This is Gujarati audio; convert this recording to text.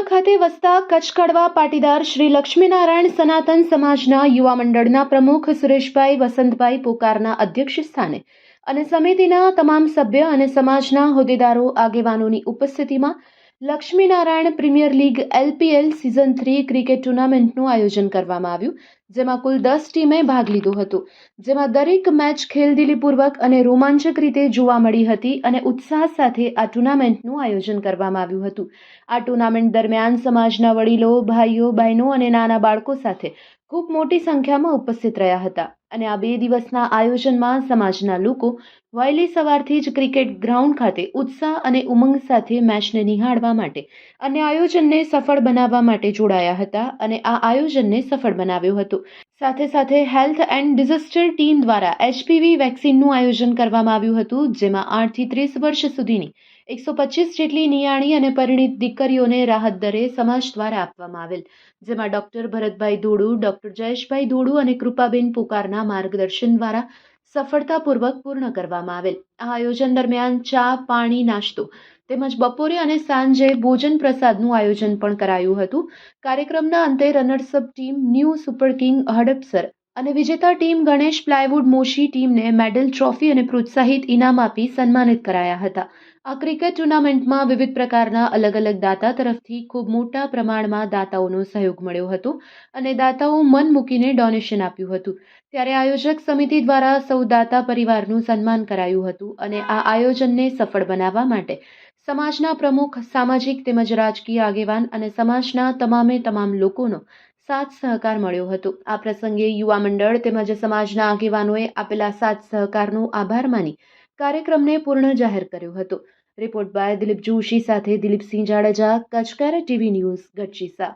ખાતે વસતા કચકડવા પાટીદાર શ્રી લક્ષ્મીનારાયણ સનાતન સમાજના યુવા મંડળના પ્રમુખ સુરેશભાઈ વસંતભાઈ પોકારના અધ્યક્ષ સ્થાને અને સમિતિના તમામ સભ્ય અને સમાજના હોદ્દેદારો, આગેવાનોની ઉપસ્થિતિમાં Laxminarayan premier league LPL season three cricket ટુર્નામેન્ટનું આયોજન કરવામાં આવ્યું, જેમાં કુલ દસ ટીમે ભાગ લીધો હતો. જેમાં દરેક મેચ ખેલદિલીપૂર્વક અને રોમાંચક રીતે જોવા મળી હતી અને ઉત્સાહ સાથે આ ટુર્નામેન્ટનું આયોજન કરવામાં આવ્યું હતું. આ ટુર્નામેન્ટ દરમિયાન સમાજના વડીલો, ભાઈઓ, બહેનો અને નાના બાળકો સાથે ખૂબ મોટી સંખ્યામાં ઉપસ્થિત રહ્યા હતા. અને આ બે દિવસના આયોજનમાં સમાજના લોકો વહેલી સવારથી જ ક્રિકેટ ગ્રાઉન્ડ ખાતે ઉત્સાહ અને ઉમંગ સાથે મેચને નિહાળવા માટે અને આયોજનને સફળ બનાવવા માટે જોડાયા હતા અને આ આયોજનને સફળ બનાવ્યો હતો. સાથે સાથે હેલ્થ એન્ડ ડિઝાસ્ટર ટીમ દ્વારા એચપીવી વેક્સિનનું આયોજન કરવામાં આવ્યું હતું, જેમાં આઠથી ત્રીસ વર્ષ સુધીની એકસો પચીસ જેટલી નિયાણી અને પરિણીત દીકરીઓને રાહત દરે સમાજ દ્વારા આપવામાં આવેલ, જેમાં ડોક્ટર ભરતભાઈ ધોડુ ડોક્ટર જયેશભાઈ ધોડુ અને કૃપાબેન પુકારના માર્ગદર્શન દ્વારા સફળતાપૂર્વક પૂર્ણ કરવામાં આવેલ. આ આયોજન દરમિયાન ચા, પાણી, નાસ્તો તેમજ બપોરે અને સાંજે ભોજન પ્રસાદનું આયોજન પણ કરાયું હતું. કાર્યક્રમના અંતે runners up team new super king Hadapsar અને વિજેતા ટીમ ગણેશ પ્લાયવુડ મોશી ટીમને મેડલ, ટ્રોફી અને પ્રોત્સાહિત ઇનામ આપી સન્માનિત કરાયા હતા. આ ક્રિકેટ ટુર્નામેન્ટમાં વિવિધ પ્રકારના અલગ અલગ દાતા તરફથી ખૂબ મોટા પ્રમાણમાં દાતાઓનો સહયોગ મળ્યો હતો અને દાતાઓ મન મૂકીને ડોનેશન આપ્યું હતું. ત્યારે આયોજક સમિતિ દ્વારા સૌ દાતા પરિવારનું સન્માન કરાયું હતું અને આ આયોજનને સફળ બનાવવા માટે સમાજના પ્રમુખ, સામાજિક તેમજ રાજકીય આગેવાન અને સમાજના તમામે તમામ લોકોનો સાથ સહકાર મળ્યો હતો. આ પ્રસંગે યુવા મંડળ તેમજ સમાજના આગેવાનોએ આપેલા સાથ સહકારનો આભાર માની કાર્યક્રમને પૂર્ણ જાહેર કર્યો હતો. રિપોર્ટ બાય દિલીપ જોશી સાથે દિલીપસિંહ જાડેજા કચકાર ટીવી ન્યૂઝ, ગઢશીસા.